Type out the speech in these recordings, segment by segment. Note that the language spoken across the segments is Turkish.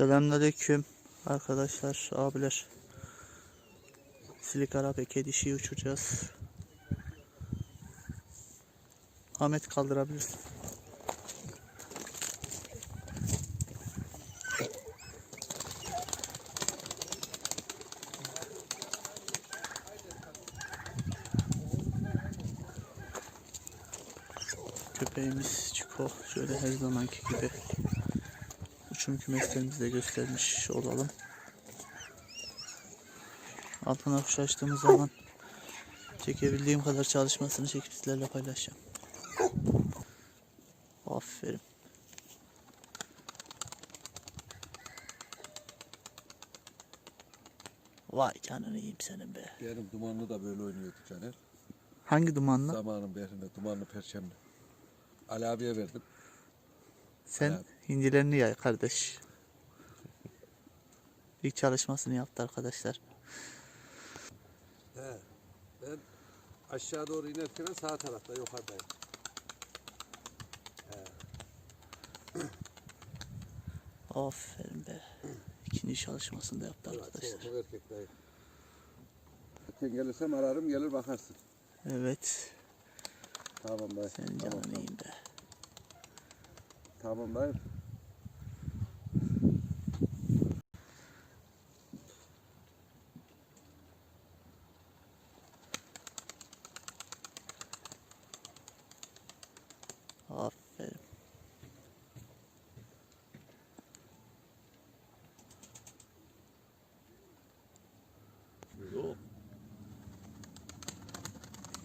Selamünaleyküm arkadaşlar, abiler. Silik Arap eke dişiyi uçuracağız. Ahmet kaldırabilirsin. Köpeğimiz Çiko şöyle her zamanki gibi uçum kümeslerimizde göstermiş olalım. Altına kuş açtığımız zaman çekebildiğim kadar çalışmasını çekip sizlerle paylaşacağım. Aferin. Vay canını yiyeyim senin be. Benim dumanlı da böyle oynuyordu Caner. Hangi dumanla? Zamanın birinde dumanlı perşembe. Ali abiye verdim. Sen Evet. Hindilerini yay kardeş. İlk çalışmasını yaptı arkadaşlar. He. Ben aşağı doğru inerken sağ tarafta yukarıdayım. Aferin be. İkinci çalışmasını da yaptı arkadaşlar. Çok erkek dayı. Sen gelirsem ararım gelir bakarsın. Evet. Tamam dayı. Senin tamam, canını tamam. yiyeyim be. Tamam dayı. Aferin.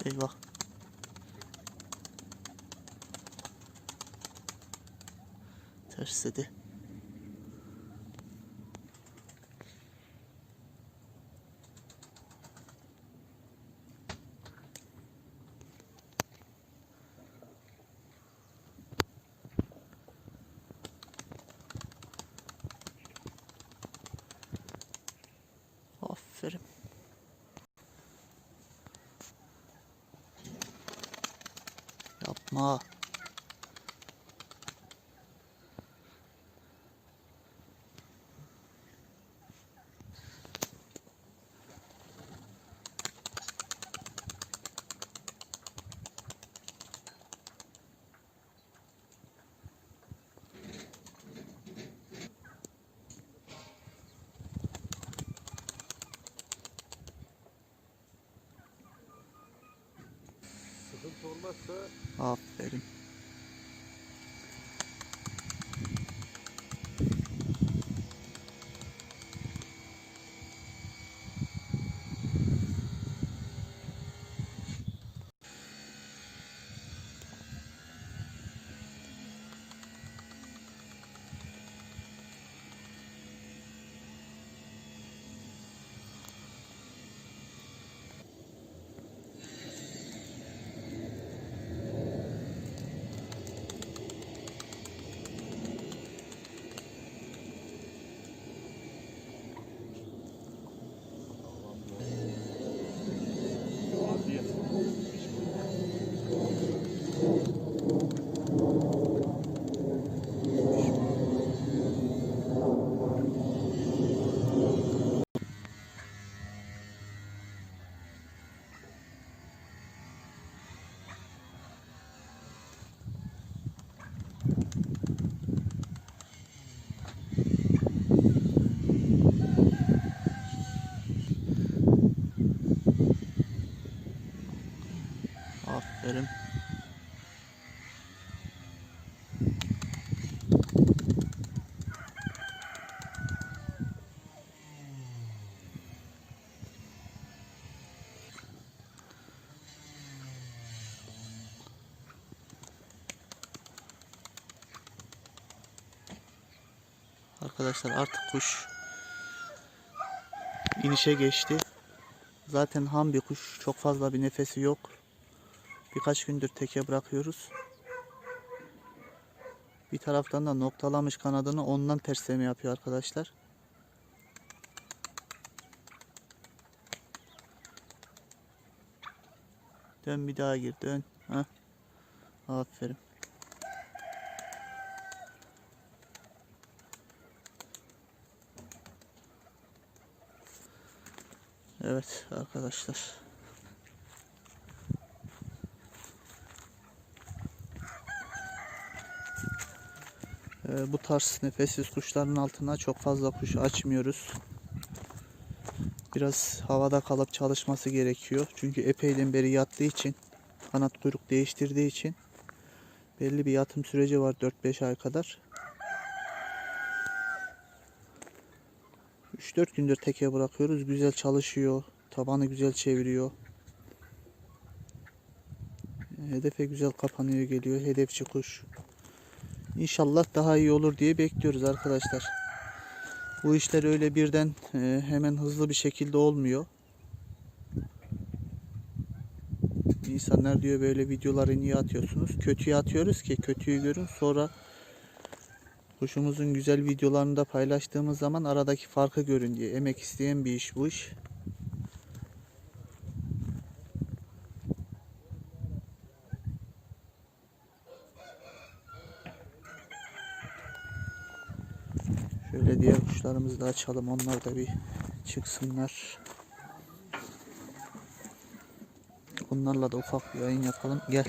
Eyvah. Tersledi. Aferin. Yapma. Aferin. Aferin. Arkadaşlar artık kuş inişe geçti. Zaten ham bir kuş. Çok fazla bir nefesi yok. Birkaç gündür teke bırakıyoruz. Bir taraftan da noktalamış kanadını ondan tersleme yapıyor arkadaşlar. Dön bir daha gir dön. Heh. Aferin. Evet arkadaşlar. Bu tarz nefessiz kuşların altına çok fazla kuş açmıyoruz. Biraz havada kalıp çalışması gerekiyor. Çünkü epeyden beri yattığı için, kanat kuyruk değiştirdiği için belli bir yatım süreci var 4-5 ay kadar. 3-4 gündür teke bırakıyoruz. Güzel çalışıyor. Tabanı güzel çeviriyor. Hedefe güzel kapanıyor geliyor. Hedefçi kuş. İnşallah daha iyi olur diye bekliyoruz arkadaşlar. Bu işler öyle birden e, hemen hızlı bir şekilde olmuyor. İnsanlar diyor böyle videoları niye atıyorsunuz? Kötüye atıyoruz ki kötüyü görün sonra kuşumuzun güzel videolarını da paylaştığımız zaman aradaki farkı görün diye. Emek isteyen bir iş bu iş. Şöyle diğer kuşlarımızı da açalım. Onlar da bir çıksınlar. Onlarla da ufak bir yayın yapalım. Gel.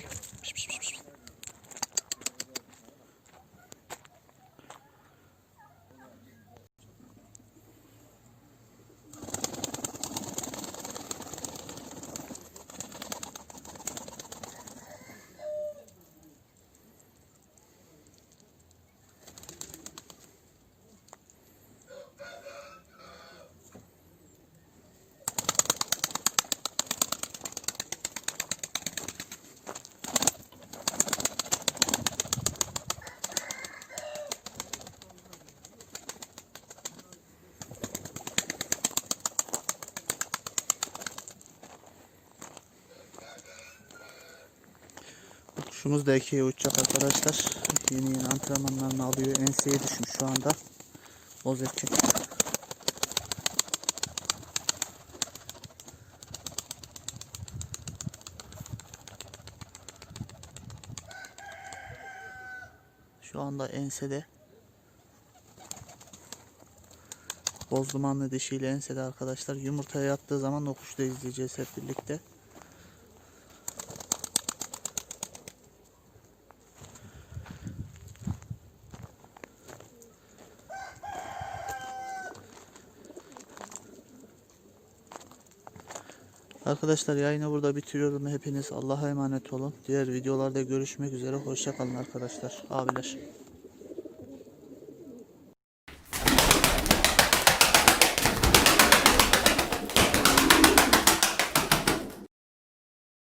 Kuşumuz da ikiye uçacak arkadaşlar. Yeni yeni antrenmanlarını alıyor. Enseye düşmüş şu anda. Boz erkek. Şu anda ensede. Boz dumanlı dişiyle ensede arkadaşlar. Yumurtaya yattığı zaman o kuşu da izleyeceğiz hep birlikte. Arkadaşlar yayını burada bitiriyorum. Hepiniz Allah'a emanet olun. Diğer videolarda görüşmek üzere. Hoşçakalın arkadaşlar. Abiler.